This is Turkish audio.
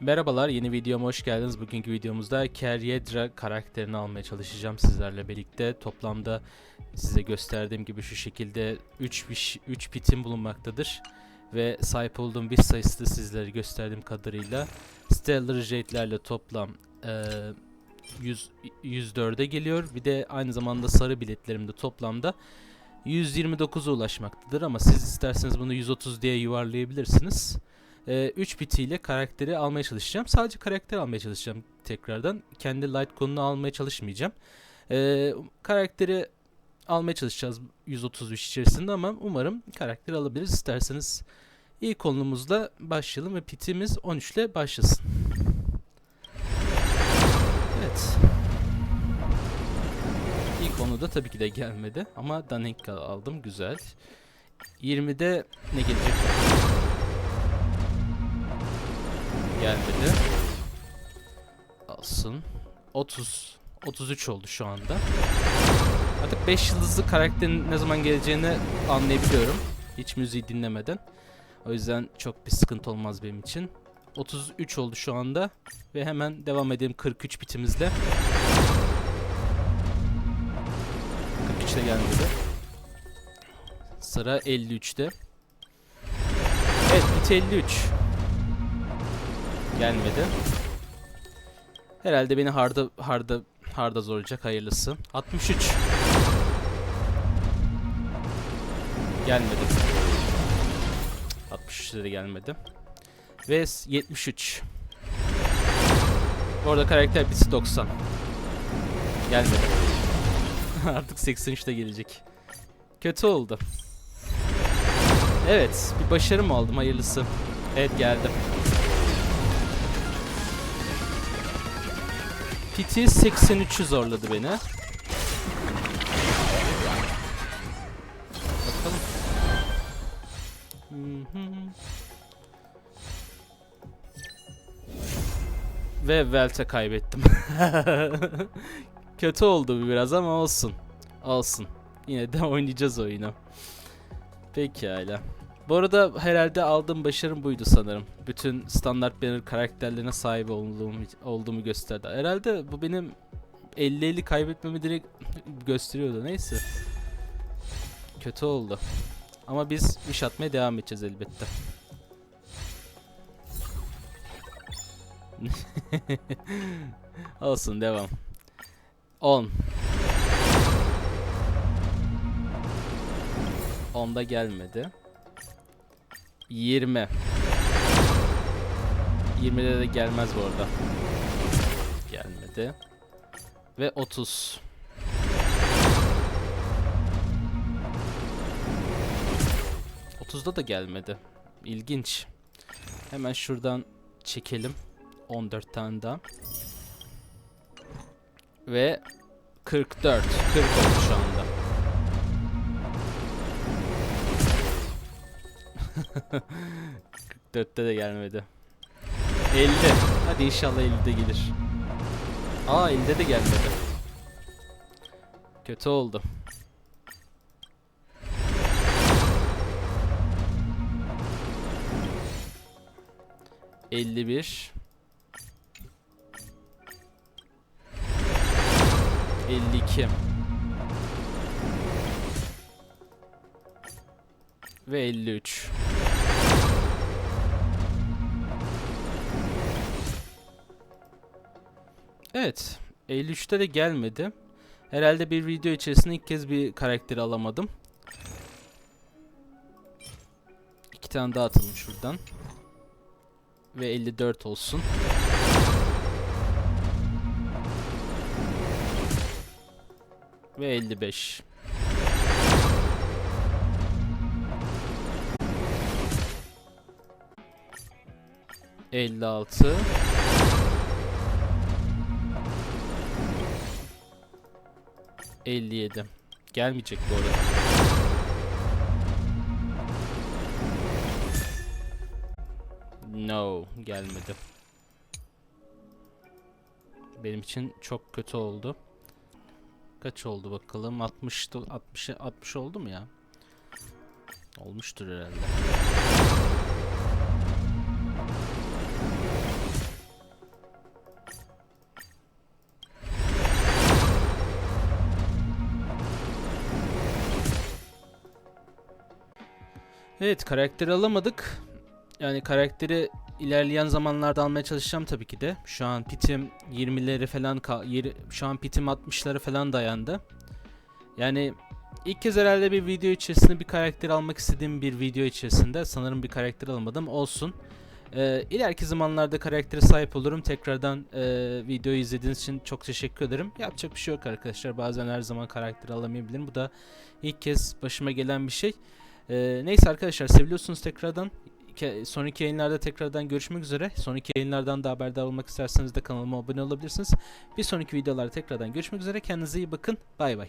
Merhabalar, yeni videoma hoş geldiniz. Bugünkü videomuzda Keryedra karakterini almaya çalışacağım sizlerle birlikte. Toplamda size gösterdiğim gibi şu şekilde 3 3 pitim bulunmaktadır. Ve sahip olduğum bit sayısı da sizlere gösterdiğim kadarıyla Stellar Jade'lerle toplam eee 100 104'e geliyor. Bir de aynı zamanda sarı biletlerim de toplamda 129'a ulaşmaktadır ama siz isterseniz bunu 130 diye yuvarlayabilirsiniz. 3 bitiyle karakteri almaya çalışacağım. Sadece karakter almaya çalışacağım tekrardan. Kendi light konunu almaya çalışmayacağım. Ee, karakteri almaya çalışacağız 133 içerisinde ama umarım karakteri alabiliriz. İsterseniz ilk konumuzla başlayalım ve pitimiz 13 ile başlasın. Evet. İlk konu da tabii ki de gelmedi ama Danica aldım güzel. 20'de ne gelecek Gelmedi. Alsın. 30 33 oldu şu anda. Artık 5 yıldızlı karakterin ne zaman geleceğini anlayabiliyorum. Hiç müziği dinlemeden. O yüzden çok bir sıkıntı olmaz benim için. 33 oldu şu anda. Ve hemen devam edelim 43 bitimizle. 43'te gelmedi. Sıra 53'te. Evet bit 53. Gelmedi. Herhalde beni harda harda harda zorlayacak hayırlısı. 63. Gelmedi. 63'de de gelmedi. Ve 73. Bu arada karakter bitsi 90. Gelmedi. Artık 83'te gelecek. Kötü oldu. Evet, bir başarı mı aldım hayırlısı. Evet geldi. Piti 83'ü zorladı beni. Bakalım. Ve Velt'e kaybettim. Kötü oldu biraz ama olsun. Olsun. Yine de oynayacağız oyunu. Pekala. Bu arada herhalde aldığım başarım buydu sanırım. Bütün standart banner karakterlerine sahip olduğum, olduğumu gösterdi. Herhalde bu benim 50-50 kaybetmemi direkt gösteriyordu. Neyse. Kötü oldu. Ama biz iş atmaya devam edeceğiz elbette. Olsun devam. 10. 10'da gelmedi. 20. 20'de de gelmez bu arada. Gelmedi. Ve 30. ...30'da da gelmedi. İlginç. Hemen şuradan çekelim. 14 tane daha. Ve 44. 40 oldu şu anda. 44'te de gelmedi. 50. Hadi inşallah 50'de gelir. Aa 50'de de gelmedi. Kötü oldu. Elli bir. Elli iki. Ve elli üç. Evet. 53'te de gelmedi. Herhalde bir video içerisinde ilk kez bir karakteri alamadım. İki tane daha atalım şuradan. Ve 54 olsun. Ve 55. Elli altı. Elli yedi. Gelmeyecek bu arada. No, gelmedi. Benim için çok kötü oldu. Kaç oldu bakalım? 60 60 60 oldu mu ya? Olmuştur herhalde. Evet karakteri alamadık. Yani karakteri ilerleyen zamanlarda almaya çalışacağım tabii ki de. Şu an pitim 20'leri falan şu an pitim 60'lara falan dayandı. Yani ilk kez herhalde bir video içerisinde bir karakter almak istediğim bir video içerisinde sanırım bir karakter alamadım. Olsun. Ee, ileriki zamanlarda karaktere sahip olurum. Tekrardan e, videoyu izlediğiniz için çok teşekkür ederim. Yapacak bir şey yok arkadaşlar. Bazen her zaman karakteri alamayabilirim. Bu da ilk kez başıma gelen bir şey. Ee, neyse arkadaşlar seviyorsunuz tekrardan. Sonraki yayınlarda tekrardan görüşmek üzere. Sonraki yayınlardan da haberdar olmak isterseniz de kanalıma abone olabilirsiniz. Bir sonraki videolarda tekrardan görüşmek üzere. Kendinize iyi bakın. Bay bay.